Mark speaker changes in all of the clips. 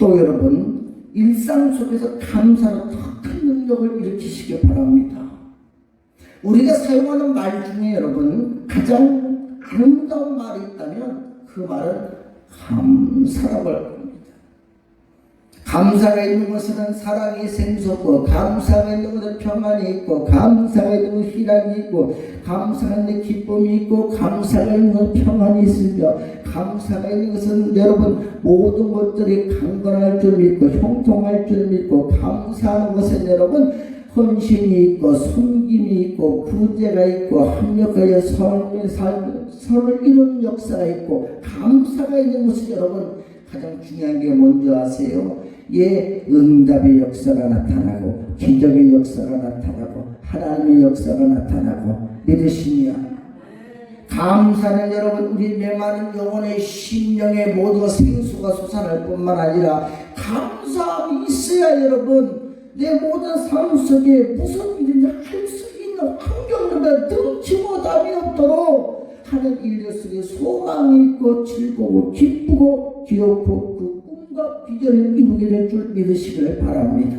Speaker 1: 또 여러분 일상 속에서 감사로 더 큰 능력을 일으키시기 바랍니다. 우리가 사용하는 말 중에 여러분 가장 아름다운 말이 있다면 그 말은 감사라고. 감사가 있는 것은 사랑이 샘솟고 감사가 있는 것은 평안이 있고 감사가 있는 것은 희락이 있고 감사가 있는 기쁨이 있고 감사가 있는 것은 평안이 있으며 감사가 있는 것은 여러분 모든 것들이 강건할 줄 믿고 형통할 줄 믿고 감사하는 것은 여러분 헌신이 있고 섬김이 있고 구제가 있고 합력하여 선을, 살- 선을 이루는 역사가 있고 감사가 있는 것은 여러분 가장 중요한 게 뭔지 아세요? 예, 응답의 역사가 나타나고 기적의 역사가 나타나고 하나님의 역사가 나타나고 믿으시냐? 감사는 여러분 우리 메마른 영혼의 심령의 모든 생수가 솟아날 뿐만 아니라 감사함이 있어야 여러분 내 모든 삶 속에 무슨 일인지 할 수 있는 환경들과 등치고 답이 없도록 하는 일 속에 소망이 있고 즐거워 기쁘고 귀엽고 비전을 이루게 될 줄 믿으시길 바랍니다.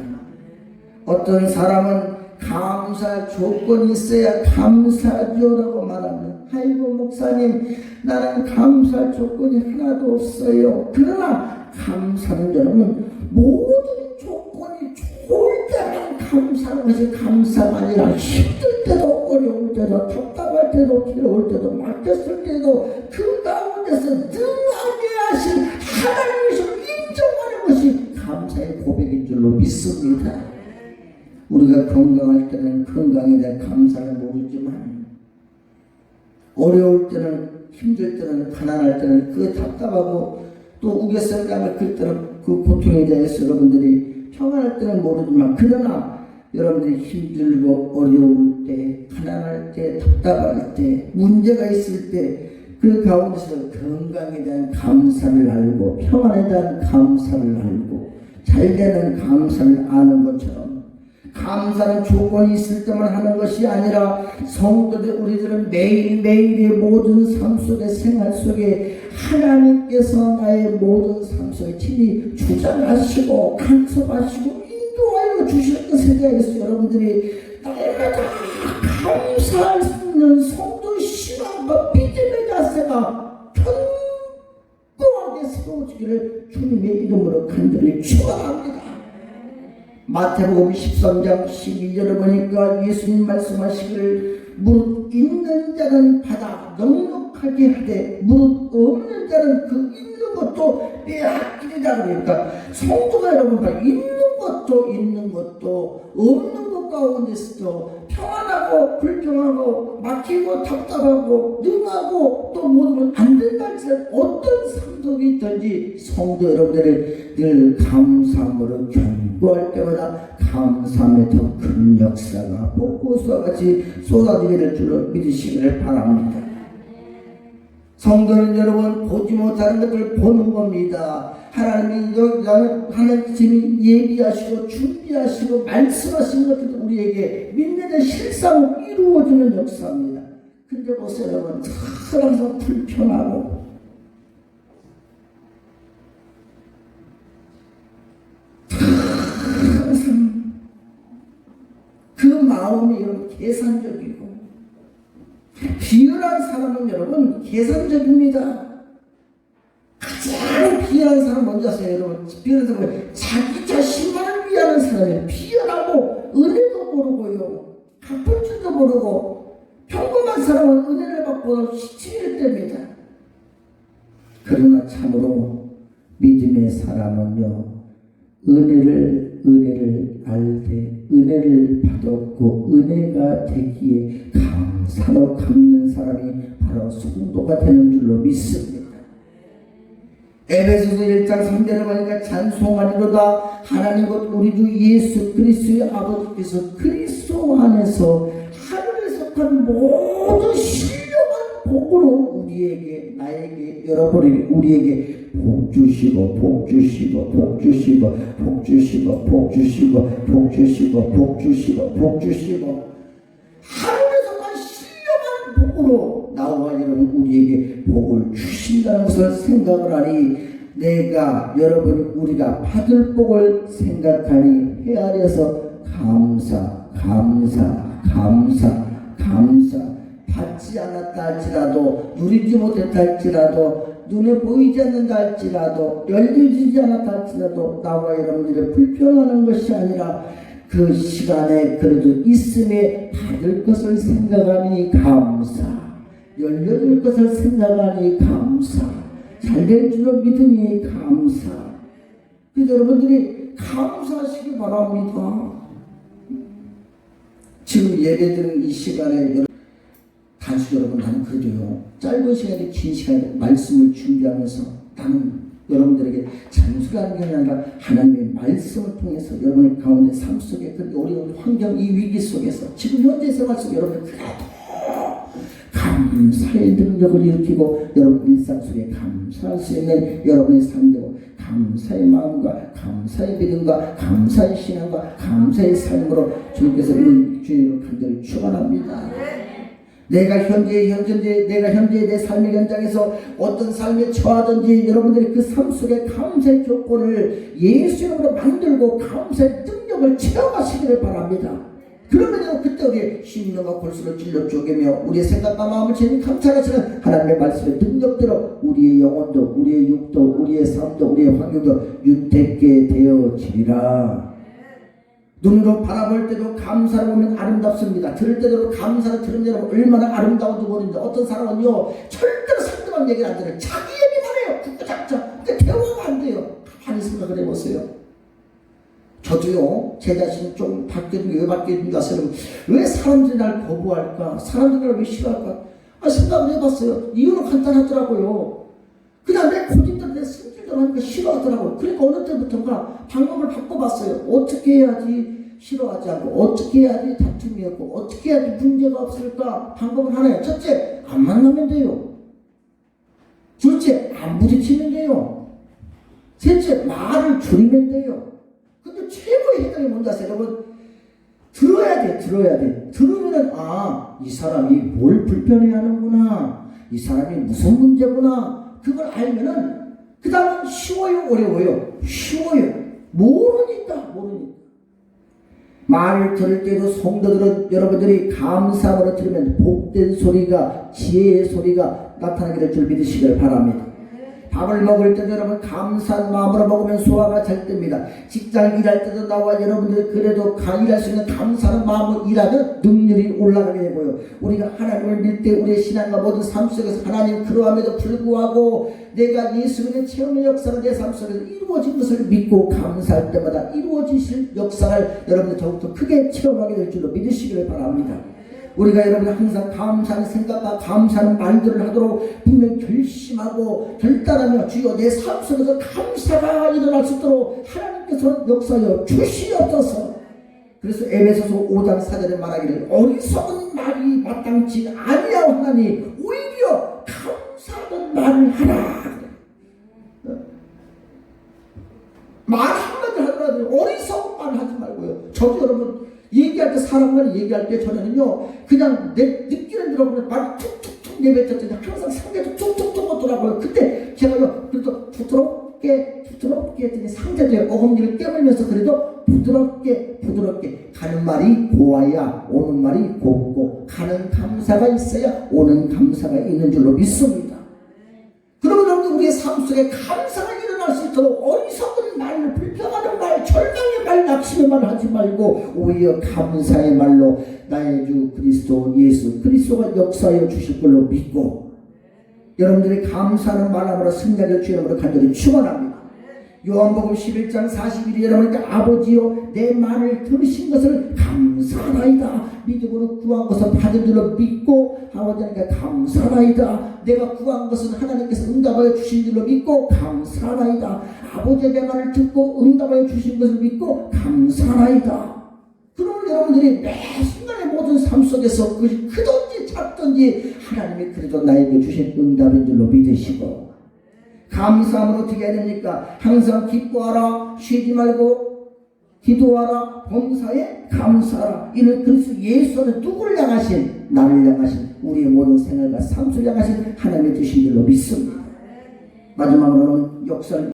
Speaker 1: 어떤 사람은 감사 조건이 있어야 감사죠라고 말합니다. 아이고 목사님 나는 감사 조건이 하나도 없어요. 그러나 감사는 여러분 모든 조건이 좋을 때만 감사하는 것이 감사가 아니라 힘들 때도 어려울 때도 답답할 때도 괴로울 때도 막혔을 때도 그 가운데서 능하게 하신 하나님 믿습니다. 우리가 건강할 때는 건강에 대한 감사를 모르지만 어려울 때는 힘들 때는 가난할 때는 그 답답하고 또 우겨서가면 그 때는 그 고통에 대해서 여러분들이 평안할 때는 모르지만 그러나 여러분들이 힘들고 어려울 때 가난할 때 답답할 때 문제가 있을 때 그 가운데서 건강에 대한 감사를 알고 평안에 대한 감사를 알고 잘 되는 감사를 아는 것처럼 감사는 조건이 있을 때만 하는 것이 아니라 성도들 우리들은 매일매일의 모든 삶 속에 생활 속에 하나님께서 나의 모든 삶 속에 친히 주장하시고 간섭하시고 인도하여 것에 대해서 여러분들이 날마다 감사할 수 있는 성도 신앙과 믿음의 자세가 세워지기를 주님의 이름으로 간절히 축원합니다. 마태복음 13장 12절을 보니까 예수님 말씀하시기를 무릇 있는 자는 받아 넉넉하게 하되 무릇 없는 자는 그 있는 것도 빼앗기리라 그러니까 성도가 여러분 있는 것도 있는 것도 없는 것 가운데서도 평안하고 불평하고 막히고 답답하고 능하고 또 모든 안 된다 할지라도 어떤 상 독이 있든지 성도 여러분들이 늘 감사함으로 견고할 때마다 감사함의 더 큰 역사가 폭포수와 같이 쏟아지게 될 줄로 믿으시기를 바랍니다. 성도는 여러분 보지 못하는 것을 보는 겁니다. 하나님이 하나님이 예비하시고 준비하시고 말씀하신 것들 우리에게 믿는 실상으로 이루어지는 역사입니다. 근데 보세요 여러분 항상 불편하고 항상 그 마음이 여러분 계산적이고 비열한 사람은 여러분 계산적입니다. 가장 비열한 사람 뭔지 아세요 여러분? 비열한 사람은 자기 자신만을 위하는 사람이에요. 비열하고 은혜도 모르고요. 갚을 줄도 모르고 평범한 사람은 은혜를 받고 시치일 때입니다. 그러나 참으로 믿음의 사람은요. 은혜를 은혜를 알되 은혜를 받았고 은혜가 되기에 감사로 갚는 사람이 바로 성도가 되는 줄로 믿습니다. 에베소서 1장 3절을 보니까 찬송하리로다 하나님 곧 우리 주 예수 그리스도의 아버지께서 그리스도 안에서 하늘에 속한 모든 신령한 복으로 우리에게 나에게 여러분에게 우리에게 복 주시고 복 주시고 복 주시고 복 주시고 복 주시고 복 주시고 복 주시고 복 주시고. 하늘에 속한 신령한 복으로 나와 여러분 우리에게 복을 주신다는 것을 생각을 하니 내가 여러분 우리가 받을 복을 생각하니 헤아려서 감사 감사 감사 감사 받지 않았다 할지라도 누리지 못했다 할지라도 눈에 보이지 않는다 할지라도 열려지지 않았다 할지라도 나와 여러분들이 불평하는 것이 아니라 그 시간에 그래도 있음에 받을 것을 생각하니 감사. 열려질 것을 생각하니 감사. 잘될 줄로 믿으니 감사. 그래서 여러분들이 감사하시기 바랍니다. 지금 예배드리는 이 시간에 단수 여러분 나는 그래도요 짧은 시간에 긴 시간에 말씀을 준비하면서 나는 여러분들에게 잔소리하는 게 아니라 하나님의 말씀을 통해서 여러분의 가운데 삶 속에 그 어려운 환경 이 위기 속에서 지금 현재 생활 속에 여러분 그래도 감사의 능력을 일으키고 여러분 일상 속에 감사할 수 있는 여러분의 삶대로 감사의 마음과 감사의 믿음과 감사의 신앙과 감사의 삶으로 주님께서 우리 주님을 간절히 축원합니다. 내가 현재 현재 내가 현재 내 삶의 현장에서 어떤 삶에 처하든지 여러분들이 그 삶 속에 감사의 조건을 예수 이름으로 만들고 감사의 능력을 체험하시기를 바랍니다. 그러면 그때 우리의 심령과 골수를 찔러 쪼개며 우리의 생각과 마음을 제일 감찰하시는 하나님의 말씀의 능력대로 우리의 영혼도 우리의 육도 우리의 삶도 우리의 환경도 윤택게 되어지리라. 눈으로 바라볼 때도 감사를 보면 아름답습니다. 들을 때도 감사를 들은 여러분 얼마나 아름다운지 모르는데 어떤 사람은요 절대로 상대방 얘기를 안 들어요. 자기 얘기만 해요. 국구작자. 근데 대화가 안 돼요. 가만히 생각을 해보세요. 저도요 제 자신이 좀 바뀌는 왜 바뀌는가 생각 왜 사람들이 날 거부할까? 사람들이 날 왜 싫어할까? 아 생각을 해봤어요. 이유는 간단하더라고요. 내 고집대로 내 성질대로 하니까 싫어하더라고요. 그러니까 어느 때부터인가 방법을 바꿔봤어요. 어떻게 해야지 싫어하지 않고 어떻게 해야지 다툼이 없고 어떻게 해야지 문제가 없을까 방법은 하나예요. 첫째 안 만나면 돼요. 둘째 안 부딪히면 돼요. 셋째 말을 줄이면 돼요. 근데 최고의 해결이 뭔지 아세요? 여러분 들어야 돼 들어야 돼 들으면은 아 이 사람이 뭘 불편해 하는구나 이 사람이 무슨 문제구나 그걸 알면은 그 다음은 쉬워요 어려워요? 쉬워요. 모르니까 모르니까. 말을 들을 때도 성도들은 여러분들이 감사함으로 들으면 복된 소리가 지혜의 소리가 나타나게 될 줄 믿으시길 바랍니다 밥을 먹을 때도 여러분 감사한 마음으로 먹으면 소화가 잘 됩니다. 직장 일할 때도 나와 여러분들 그래도 가 일할 수 있는 감사한 마음으로 일하면 능률이 올라가게 되고요. 우리가 하나님을 믿을 때 우리의 신앙과 모든 삶 속에서 하나님 그러함에도 불구하고 내가 예수님의 체험의 역사를 내 삶 속에서 이루어진 것을 믿고 감사할 때마다 이루어지실 역사를 여러분들 더욱더 크게 체험하게 될 줄로 믿으시기를 바랍니다. 우리가 여러분 항상 감사하는 생각과 감사하는 말들을 하도록 분명 결심하고 결단하며 주여 내 삶 속에서 감사가 일어날 수 있도록 하나님께서 역사여 주시옵소서. 그래서 에베소서 5장 4절에 말하기를 어리석은 말이 마땅치 아니하오나니 오히려 감사하는 말을 하라 말 한마디 하더라도 어리석은 말을 하지 말고요 저도 여러분 얘기할 때 사람과 얘기할 때 저는요 그냥 내 느끼는 대로 그냥 말 툭툭툭 내뱉었더니 항상 상대도 툭툭툭 하더라고요. 그때 제가요 그래도 부드럽게 부드럽게 했더니 상대도의 어금니를 깨물면서 그래도 부드럽게 부드럽게 가는 말이 고와야 오는 말이 곱고 가는 감사가 있어야 오는 감사가 있는 줄로 믿습니다. 그러면 여러분 우리의 삶 속에 감사가 일어 있도록 어리석은 말, 불평하는 말, 절망의 말, 낙심의 말 하지 말고 오히려 감사의 말로 나의 주 그리스도 예수 그리스도가 역사하여 주실 걸로 믿고 여러분들이 감사하는 말함으로 승리하여 주님으로 간절히 축원합니다. 요한복음 11장 41일 여러분께 아버지여 내 말을 들으신 것을 감사하나이다. 믿음으로 구한 것을 받은 줄로 믿고 아버지께 감사하나이다. 내가 구한 것은 하나님께서 응답하여 주신 줄로 믿고 감사하나이다. 아버지의 내 말을 듣고 응답하여 주신 것을 믿고 감사하나이다. 그러면 여러분들이 매 순간의 모든 삶 속에서 그것이 크든지 작든지 하나님이 그래도 나에게 주신 응답인 줄로 믿으시고 감사함을 어떻게 해야 됩니까? 항상 기뻐하라 쉬지 말고 기도하라 범사에 감사하라. 이는 그리스도 예수는 누구를 향하신? 나를 향하신 우리의 모든 생활과 삶을 향하신 하나님의 주신 줄로 믿습니다. 마지막으로는 역사를